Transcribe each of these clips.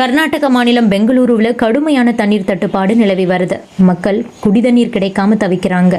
கர்நாடக மாநிலம் பெங்களூருவில் கடுமையான தண்ணீர் தட்டுப்பாடு நிலவி வருது. மக்கள் குடிதண்ணீர் கிடைக்காம தவிக்கிறாங்க.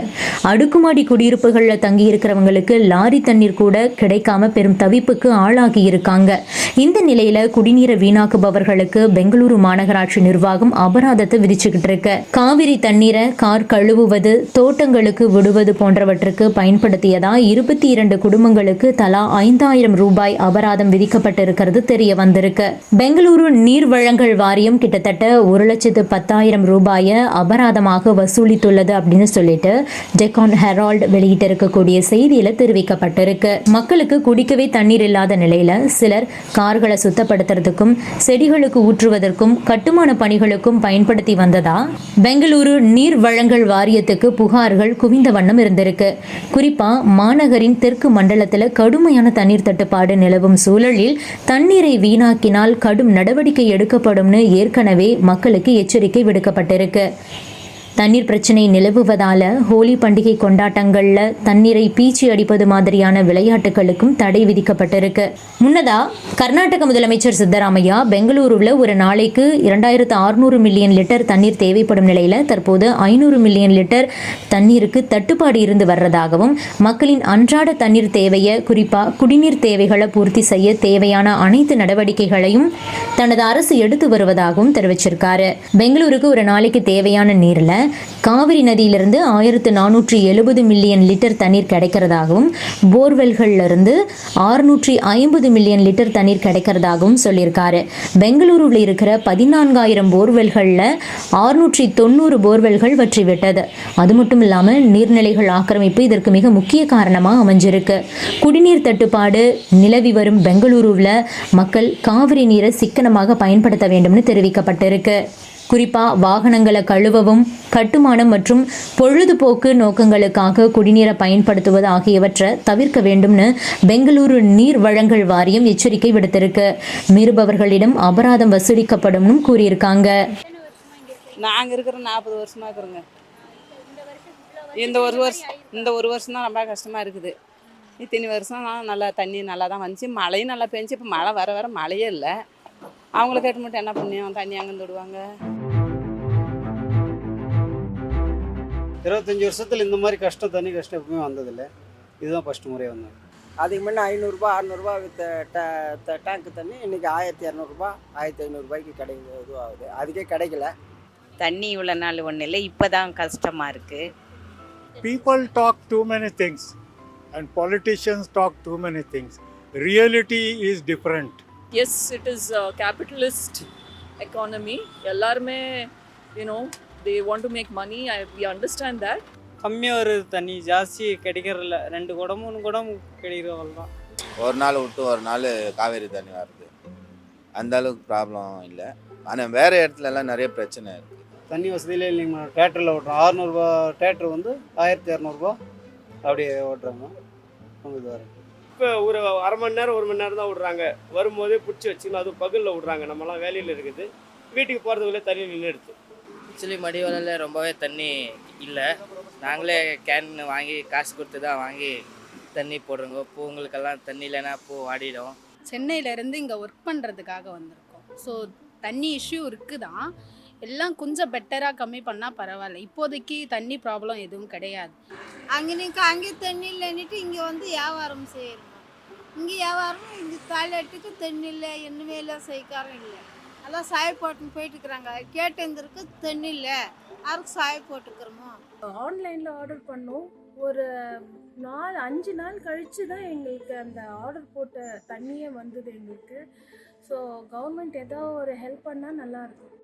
அடுக்குமாடி குடியிருப்புகளில் தங்கி இருக்கிறவங்களுக்கு லாரி தண்ணீர் கூட கிடைக்காம பெரும் தவிப்புக்கு ஆளாகி இருக்காங்க. இந்த நிலையில குடிநீரை வீணாக்குபவர்களுக்கு பெங்களூரு மாநகராட்சி நிர்வாகம் அபராதத்தை விதிச்சுக்கிட்டு இருக்கு. காவிரி தண்ணீரை கார் கழுவுவது தோட்டங்களுக்கு விடுவது போன்றவற்றுக்கு பயன்படுத்தியதா இருபத்தி இரண்டு குடும்பங்களுக்கு தலா ஐந்தாயிரம் ரூபாய் அபராதம் விதிக்கப்பட்டிருக்கிறது தெரிய வந்திருக்கு. பெங்களூரு நீர் வழங்கல் வாரியம் கிட்டத்தட்ட ஒரு லட்சத்து பத்தாயிரம் ரூபாயை அபராதமாக வசூலித்துள்ளது அப்படின்னு சொல்லிட்டு டெக்கான் ஹெரால்டு வெளியிட்டிருக்கக்கூடிய செய்தியில தெரிவிக்கப்பட்டிருக்கு. மக்களுக்கு குடிக்கவே தண்ணீர் இல்லாத நிலையில சிலர் கார்களை சுத்தப்படுத்துறதுக்கும் செடிகளுக்கு ஊற்றுவதற்கும் கட்டுமான பணிகளுக்கும் பயன்படுத்தி வந்ததா? பெங்களூரு நீர் வழங்கல் வாரியத்துக்கு புகார்கள் குவிந்த வண்ணம் இருந்திருக்கு. குறிப்பா மாநகரின் தெற்கு மண்டலத்துல கடுமையான தண்ணீர் தட்டுப்பாடு நிலவும் சூழலில் தண்ணீரை வீணாக்கினால் கடும் நடவடிக்கை எடுக்கப்படும்னு ஏற்கனவே மக்களுக்கு எச்சரிக்கை விடுக்கப்பட்டிருக்கு. தண்ணீர் பிரச்சனை நிலவுவதால ஹோலி பண்டிகை கொண்டாட்டங்களில் தண்ணீரை பீச்சி அடிப்பது மாதிரியான விளையாட்டுகளுக்கும் தடை விதிக்கப்பட்டிருக்கு. முன்னதா கர்நாடக முதலமைச்சர் சித்தராமையா பெங்களூருவில் ஒரு நாளைக்கு இரண்டாயிரத்து அறுநூறு மில்லியன் லிட்டர் தண்ணீர் தேவைப்படும் நிலையில் தற்போது ஐநூறு மில்லியன் லிட்டர் தண்ணீருக்கு தட்டுப்பாடு இருந்து வர்றதாகவும் மக்களின் அன்றாட தண்ணீர் தேவையை குறிப்பாக குடிநீர் தேவைகளை பூர்த்தி செய்ய தேவையான அனைத்து நடவடிக்கைகளையும் தனது அரசு எடுத்து வருவதாகவும் தெரிவிச்சிருக்காரு. பெங்களூருக்கு ஒரு நாளைக்கு தேவையான நீரில் காவிரி நதியிலிருந்து ஆயிரத்து நானூற்றி எழுபது மில்லியன் லிட்டர் தண்ணீர் கிடைக்கிறதாகவும் போர்வெல்கள்லிருந்து ஆறுநூற்றி ஐம்பது மில்லியன் லிட்டர் தண்ணீர் கிடைக்கிறதாகவும் சொல்லியிருக்காரு. பெங்களூருவில் இருக்கிற பதினான்காயிரம் போர்வெல்களில் ஆறுநூற்றி தொண்ணூறு போர்வெல்கள் வற்றி விட்டது அது மட்டும் இல்லாமல் நீர்நிலைகள் ஆக்கிரமிப்பு இதற்கு மிக முக்கிய காரணமாக அமைஞ்சிருக்கு. குடிநீர் தட்டுப்பாடு நிலவி வரும் பெங்களூருவில் மக்கள் காவிரி நீரை சிக்கனமாக பயன்படுத்த வேண்டும்னு தெரிவிக்கப்பட்டிருக்கு. குறிப்பாக வாகனங்களை கழுவவும் கட்டுமானம் மற்றும் பொழுதுபோக்கு நோக்கங்களுக்காக குடிநீரை பயன்படுத்துவது ஆகியவற்றை தவிர்க்க வேண்டும்னு பெங்களூரு நீர் வழங்கல் வாரியம் எச்சரிக்கை விடுத்திருக்கு. மீறுபவர்களிடம் அபராதம் வசூலிக்கப்படும்னு கூறியிருக்காங்க. நாங்கள் இருக்கிற நாற்பது வருஷமா இருக்கிறோங்க. இந்த ஒரு வருஷம் இந்த ஒரு வருஷம் தான் ரொம்ப கஷ்டமாக இருக்குது. இத்தனி வருஷம் நல்லா தண்ணி நல்லா தான் வந்துச்சு. மழையும் நல்லா பெஞ்சு இப்போ மழை வர வர மழையே இல்லை. அவங்கள கேட்டு மட்டும் என்ன பண்ணியும் தண்ணி அங்கேருந்து விடுவாங்க? இருபத்தஞ்சி வருஷத்தில் இந்த மாதிரி கஷ்டம் தண்ணி கஷ்டம் எப்பவுமே வந்ததில்லை. இதுதான் ஃபஸ்ட்டு முறை வந்தது. அதுக்கு முன்னே ஐநூறுரூபா அறநூறுபா வித்த டேங்க்கு தண்ணி இன்றைக்கி ஆயிரத்தி இரநூறுபா ஆயிரத்தி ஐநூறுரூபாய்க்கு கிடைக்கும் இதுவாகுது. அதுக்கே கிடைக்கல. தண்ணி இவ்வளோ நாள் ஒன்றும் இல்லை இப்போ தான் கஷ்டமாக இருக்குது people talk too many things and politicians talk too many things. Reality is different. Yes it is capitalist economy எல்லாருமே you know they want to make money I we understand that கம்மியாக வருது தண்ணி ஜாஸ்தி கிடைக்கிறதில்ல. ரெண்டு குடம் மூணு குடம் கிடைக்கிறவள் தான். ஒரு நாள் விட்டு ஒரு நாள் காவேரி தண்ணி வருது. அந்த அளவுக்கு ப்ராப்ளம் இல்லை. ஆனால் வேறு இடத்துலலாம் நிறைய பிரச்சனை இருக்குது தண்ணி வசதியிலே இல்லைங்க தேட்டரில் ஓட்டுறோம். அறநூறுபா தேட்டர் வந்து ஆயிரத்தி இரநூறுபா அப்படியே ஓட்டுறாங்க. ரொம்ப இதுவாக இருக்குது இப்போ ஒரு அரை மணி நேரம் ஒரு மணி நேரம் தான் விட்றாங்க. வரும்போதே பிடிச்சி வச்சுக்கணும் அதுவும் பகலில் விட்றாங்க. நம்மலாம் வேலையில் இருக்குது. வீட்டுக்கு போகிறதுக்குள்ளே தண்ணி நின்றுடுது ஆக்சுவலி மடிவலையில் ரொம்பவே தண்ணி இல்லை. நாங்களே கேன் வாங்கி காசு கொடுத்து தான் வாங்கி தண்ணி போடுறோங்க. பூங்களுக்கெல்லாம் தண்ணி இல்லைன்னா பூ வாடிடும். சென்னையிலேருந்து இங்கே ஒர்க் பண்ணுறதுக்காக வந்திருக்கோம். ஸோ தண்ணி இஷ்யூ இருக்குதான் எல்லாம் கொஞ்சம் பெட்டராக கம்மி பண்ணால் பரவாயில்ல. இப்போதைக்கு தண்ணி ப்ராப்ளம் எதுவும் கிடையாது. அங்கே நிற்க அங்கே தண்ணி இல்லைன்னுட்டு இங்கே வந்து வியாபாரம் செய்யணும் இங்கே வியாபாரம் இங்கே டாய்லெட்டுக்கு தண்ணி இல்லை என்னமே இல்லை செய்காரம் இல்லை. எல்லாம் சாய போட்டுன்னு போயிட்டு இருக்கிறாங்க கேட்டேந்திருக்கு தண்ணி இல்லை யாருக்கு சாய போட்டுக்கிறோமோ? ஆன்லைனில் ஆர்டர் பண்ணோம். ஒரு நாலு அஞ்சு நாள் கழித்து தான் எங்களுக்கு அந்த ஆர்டர் போட்ட தண்ணியே வந்தது எங்களுக்கு. ஸோ கவர்மெண்ட் ஏதோ ஒரு ஹெல்ப் பண்ணால் நல்லாயிருக்கும்